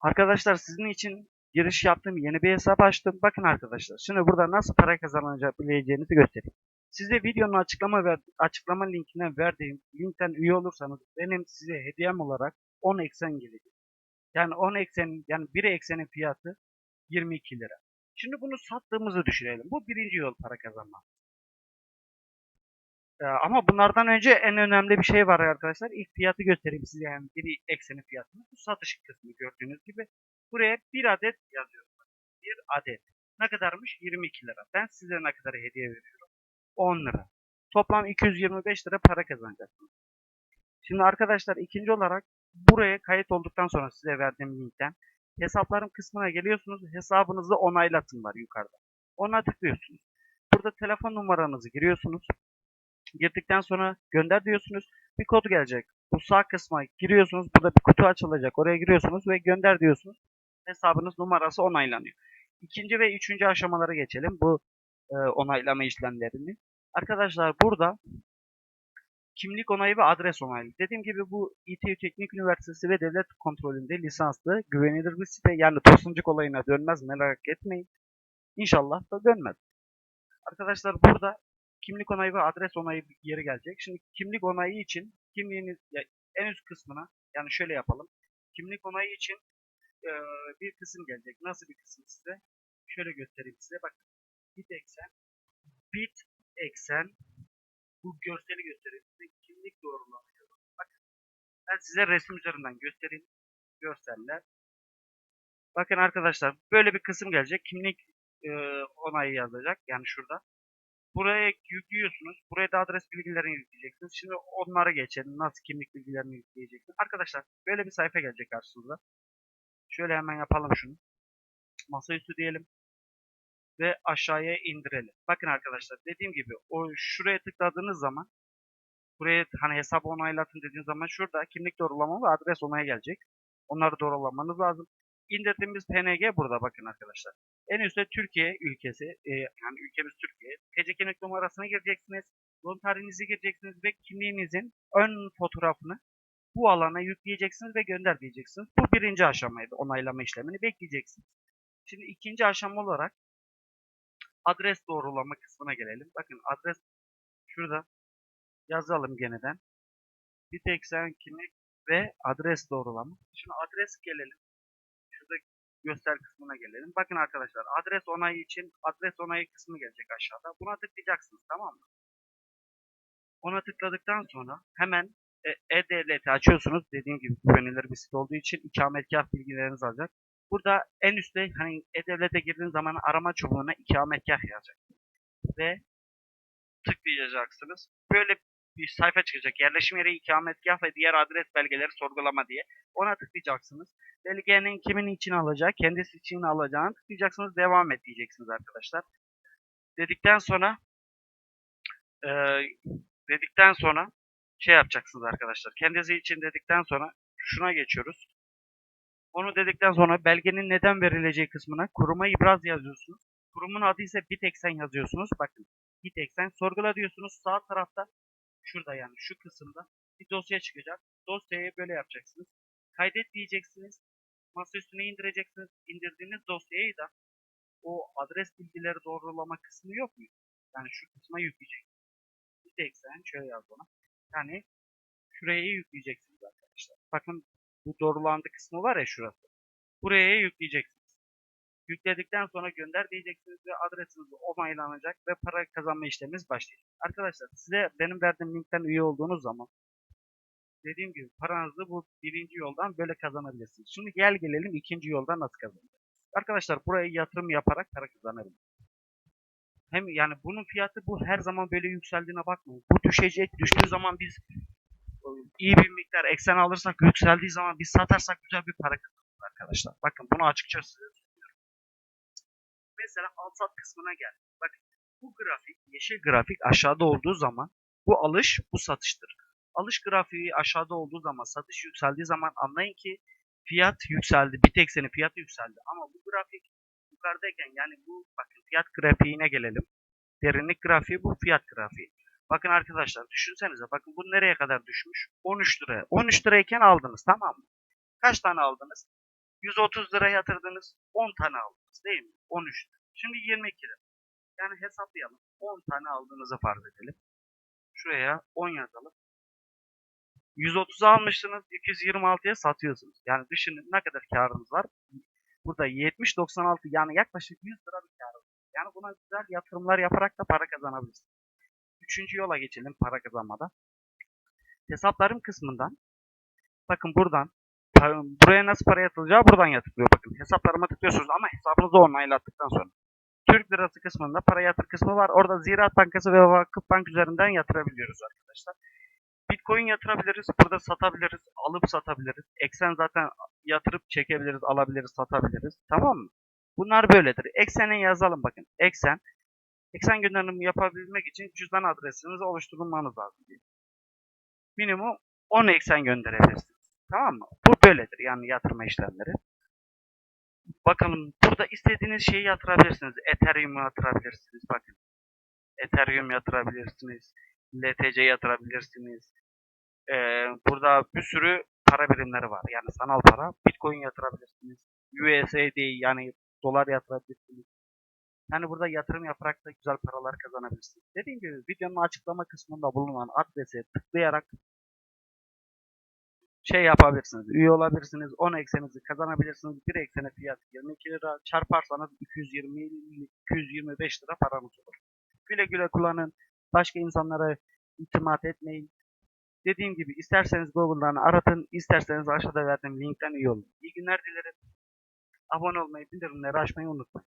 Arkadaşlar sizin için giriş yaptım. Yeni bir hesap açtım. Bakın arkadaşlar. Şimdi burada nasıl para kazanabileceğinizi göstereyim. Size videonun açıklama ver, açıklama linkinden verdiğim linkten üye olursanız benim size hediyem olarak 10 eksen gelecek. Yani 10 eksen yani bir eksenin fiyatı 22 lira. Şimdi bunu sattığımızı düşünelim. Bu birinci yol para kazanma. Ee, ama bunlardan önce en önemli bir şey var arkadaşlar. İlk fiyatı göstereyim size yani bir eksenin fiyatını. Bu satış kısmı gördüğünüz gibi. Buraya bir adet yazıyorsunuz. Bir adet. Ne kadarmış? 22 lira. Ben size ne kadar hediye veriyorum? 10 lira. Toplam 225 lira para kazanacaksınız. Şimdi arkadaşlar ikinci olarak buraya kayıt olduktan sonra size verdiğim linkten hesaplarım kısmına geliyorsunuz. Hesabınızı onaylatın var yukarıda. Ona tıklıyorsunuz. Burada telefon numaranızı giriyorsunuz. Girdikten sonra gönder diyorsunuz. Bir kod gelecek. Bu sağ kısma giriyorsunuz. Burada bir kutu açılacak. Oraya giriyorsunuz ve gönder diyorsunuz. Hesabınız numarası onaylanıyor. İkinci ve üçüncü aşamalara geçelim. Bu e, onaylama işlemlerini. Arkadaşlar burada kimlik onayı ve adres onayı. Dediğim gibi bu İTÜ Teknik Üniversitesi ve devlet kontrolünde lisanslı güvenilir bir site. Yani tosuncuk olayına dönmez merak etmeyin. İnşallah da dönmez. Arkadaşlar burada kimlik onayı ve adres onayı yeri gelecek. Şimdi kimlik onayı için kimliğiniz en üst kısmına yani şöyle yapalım. Kimlik onayı için e, bir kısım gelecek. Nasıl bir kısım size? Şöyle göstereyim size. Bakın. Bit eksen. Bit eksen. Bu görseli göstereyim size. Kimlik doğrulama diyorum. Bakın. Ben size resim üzerinden göstereyim. Görseller. Bakın arkadaşlar böyle bir kısım gelecek. Kimlik e, onayı yazacak. Yani şurada. Buraya yüklüyorsunuz. Buraya da adres bilgilerini yükleyeceksiniz. Şimdi onlara geçelim. Nasıl kimlik bilgilerini yükleyeceksiniz. Arkadaşlar böyle bir sayfa gelecek karşınıza. Şöyle hemen yapalım şunu. Masaüstü diyelim. Ve aşağıya indirelim. Bakın arkadaşlar dediğim gibi o şuraya tıkladığınız zaman buraya hani hesabı onaylatın dediğiniz zaman şurada kimlik doğrulama ve adres onaya gelecek. Onları doğrulamanız lazım. İndirdiğimiz PNG burada bakın arkadaşlar. En üstte Türkiye ülkesi, e, yani ülkemiz Türkiye. TC kimlik numarasını gireceksiniz. Doğum tarihinizi gireceksiniz ve kimliğinizin ön fotoğrafını bu alana yükleyeceksiniz ve gönder diyeceksiniz. Bu birinci aşamaydı. Onaylama işlemini bekleyeceksiniz. Şimdi ikinci aşama olarak adres doğrulama kısmına gelelim. Bakın adres şurada yazalım geneden. Bir tek sen kimlik ve adres doğrulama. Şimdi adres gelelim. Göster kısmına gelelim. Bakın arkadaşlar adres onayı için adres onayı kısmı gelecek aşağıda. Buna tıklayacaksınız tamam mı? Ona tıkladıktan sonra hemen e- E-Devlet'i açıyorsunuz. Dediğim gibi güvenilir bir site olduğu için ikametgah bilgilerinizi alacak. Burada en üstte hani E-Devlet'e girdiğiniz zaman arama çubuğuna ikametgah yazacak. Ve tıklayacaksınız. Böyle bir sayfa çıkacak. Yerleşim yeri, ikametgah ve diğer adres belgeleri sorgulama diye. Ona tıklayacaksınız. Belgenin kimin için alacağı, kendisi için alacağını tıklayacaksınız. Devam et diyeceksiniz arkadaşlar. Dedikten sonra e, dedikten sonra şey yapacaksınız arkadaşlar. Kendisi için dedikten sonra şuna geçiyoruz. Onu dedikten sonra belgenin neden verileceği kısmına kuruma ibraz yazıyorsunuz. Kurumun adı ise Bitexen yazıyorsunuz. Bakın Bitexen sorgula diyorsunuz. Sağ tarafta şurada yani şu kısımda bir dosya çıkacak. Dosyayı böyle yapacaksınız. Kaydet diyeceksiniz. Masa üstüne indireceksiniz. İndirdiğiniz dosyayı da o adres bilgileri doğrulama kısmı yok mu? Yani şu kısma yükleyeceksiniz. Bitexen şöyle yaz bana. Yani şuraya yükleyeceksiniz arkadaşlar. Bakın bu doğrulandı kısmı var ya şurası. Buraya yükleyeceksiniz. Yükledikten sonra gönder diyeceksiniz ve adresiniz onaylanacak ve para kazanma işleminiz başlayacak. Arkadaşlar size benim verdiğim linkten üye olduğunuz zaman dediğim gibi paranızı bu birinci yoldan böyle kazanabilirsiniz. Şimdi gel gelelim ikinci yoldan nasıl kazanacağız. Arkadaşlar buraya yatırım yaparak para kazanabilirsiniz. Hem yani bunun fiyatı bu her zaman böyle yükseldiğine bakmayın. Bu düşecek. Düştüğü zaman biz e, iyi bir miktar eksen alırsak yükseldiği zaman biz satarsak güzel bir para kazanırız arkadaşlar. Bakın bunu açıkça size. Mesela al sat kısmına gel. Bakın bu grafik yeşil grafik aşağıda olduğu zaman bu alış bu satıştır. Alış grafiği aşağıda olduğu zaman satış yükseldiği zaman anlayın ki fiyat yükseldi. Bir tek senin fiyatı yükseldi. Ama bu grafik yukarıdayken yani bu bakın fiyat grafiğine gelelim. Derinlik grafiği bu fiyat grafiği. Bakın arkadaşlar düşünsenize bakın bu nereye kadar düşmüş? 13 lira. 13 lirayken aldınız tamam mı? Kaç tane aldınız? 130 lira yatırdınız. 10 tane aldınız değil mi? 13 lira. Şimdi 22 lira. Yani hesaplayalım. 10 tane aldığınızı farz edelim. Şuraya 10 yazalım. 130 almışsınız. 226'ya satıyorsunuz. Yani düşünün ne kadar karınız var. Burada 70-96 yani yaklaşık 100 lira bir karınız var. Yani buna güzel yatırımlar yaparak da para kazanabilirsiniz. Üçüncü yola geçelim para kazanmada. Hesaplarım kısmından bakın buradan buraya nasıl para yatılacağı buradan yatırılıyor. Bakın hesaplarıma tıklıyorsunuz ama hesabınızı onaylattıktan sonra. Türk lirası kısmında para yatır kısmı var. Orada Ziraat Bankası ve Vakıfbank üzerinden yatırabiliyoruz arkadaşlar. Bitcoin yatırabiliriz. Burada satabiliriz. Alıp satabiliriz. Eksen zaten yatırıp çekebiliriz, alabiliriz, satabiliriz. Tamam mı? Bunlar böyledir. Eksene yazalım bakın. Eksen. Eksen gönderimi yapabilmek için cüzdan adresinizi oluşturmanız lazım. Minimum 10 eksen gönderebilirsiniz. Tamam mı? Bu böyledir yani yatırma işlemleri. Bakalım burada istediğiniz şeyi yatırabilirsiniz. Ethereum yatırabilirsiniz. Bakın. Ethereum yatırabilirsiniz. LTC yatırabilirsiniz. Ee, burada bir sürü para birimleri var. Yani sanal para. Bitcoin yatırabilirsiniz. USD yani dolar yatırabilirsiniz. Yani burada yatırım yaparak da güzel paralar kazanabilirsiniz. Dediğim gibi videonun açıklama kısmında bulunan adrese tıklayarak şey yapabilirsiniz. Üye olabilirsiniz. 10 eksenizi kazanabilirsiniz. Bir eksene fiyatı 22 lira. Çarparsanız 220 225 lira paranız olur. Güle güle kullanın. Başka insanlara itimat etmeyin. Dediğim gibi isterseniz Google'dan aratın, isterseniz aşağıda verdiğim linkten üye olun. İyi günler dilerim. Abone olmayı, bildirimleri açmayı unutmayın.